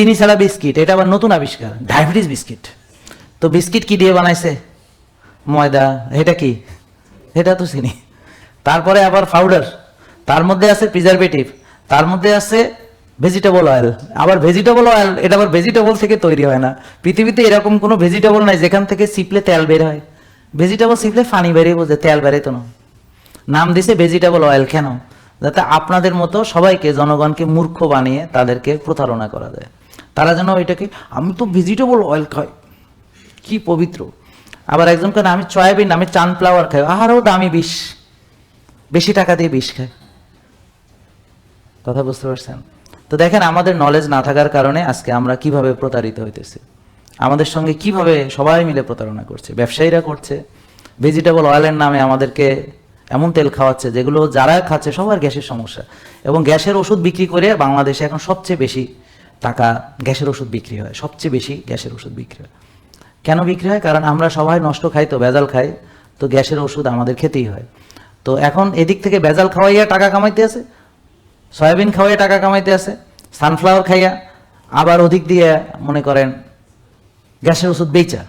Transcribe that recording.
চিনি ছাড়া বিস্কিট, এটা আবার নতুন আবিষ্কার, ডায়াবেটিস বিস্কিট। তো বিস্কিট কি দিয়ে বানাইছে? ময়দা, এটা কি? এটা তো চিনি। তারপরে আবার পাউডার তার মধ্যে আছে প্রিজারভেটিভ তার মধ্যে আছে ভেজিটেবল অয়েল আবার ভেজিটেবল অয়েল এটা আবার ভেজিটেবল থেকে তৈরি হয় না। পৃথিবীতে এরকম কোনো ভেজিটেবল নাই, যেখান থেকে সিপলে তেল বের হয়। ভেজিটেবল সিপলে পানি বেরিয়ে বোঝে, তেল বেরোতো না। নাম দিছে ভেজিটেবল অয়েল কেন? যাতে আপনাদের মতো সবাইকে, জনগণকে মূর্খ বানিয়ে তাদেরকে প্রতারণা করা যায়। তারা যেন এটাকে, আমি তো ভেজিটেবল অয়েল খাই। কি পবিত্র। আবার একজন কেন, আমি সয়াবিন, আমি চানফ্লাওয়ার খাই। আরও দামি বিষ। বেশি টাকা দিয়ে বিষ খায়। কথা বুঝতে পারছেন? তো দেখেন, আমাদের নলেজ না থাকার কারণে আজকে আমরা কীভাবে প্রতারিত হইতেছি। আমাদের সঙ্গে কীভাবে সবাই মিলে প্রতারণা করছে। ব্যবসায়ীরা করছে। ভেজিটেবল অয়েলের নামে আমাদেরকে এমন তেল খাওয়াচ্ছে, যেগুলো যারা খাচ্ছে সবার গ্যাসের সমস্যা। এবং গ্যাসের ওষুধ বিক্রি করে বাংলাদেশে এখন সবচেয়ে বেশি টাকা গ্যাসের ওষুধ বিক্রি হয়, সবচেয়ে বেশি গ্যাসের ওষুধ বিক্রি হয়। কেন বিক্রি হয়? কারণ আমরা সবাই নষ্ট খাই তো, ভেজাল খাই, তো গ্যাসের ওষুধ আমাদের খেতেই হয়। তো এখন এদিক থেকে ভেজাল খাওয়াইয়া টাকা কামাইতে আছে, সয়াবিন খাওয়াইয়া টাকা কামাইতে আছে, সানফ্লাওয়ার খাইয়া আবার ওদিক দিয়ে মনে করেন গ্যাসের ওষুধ বেচা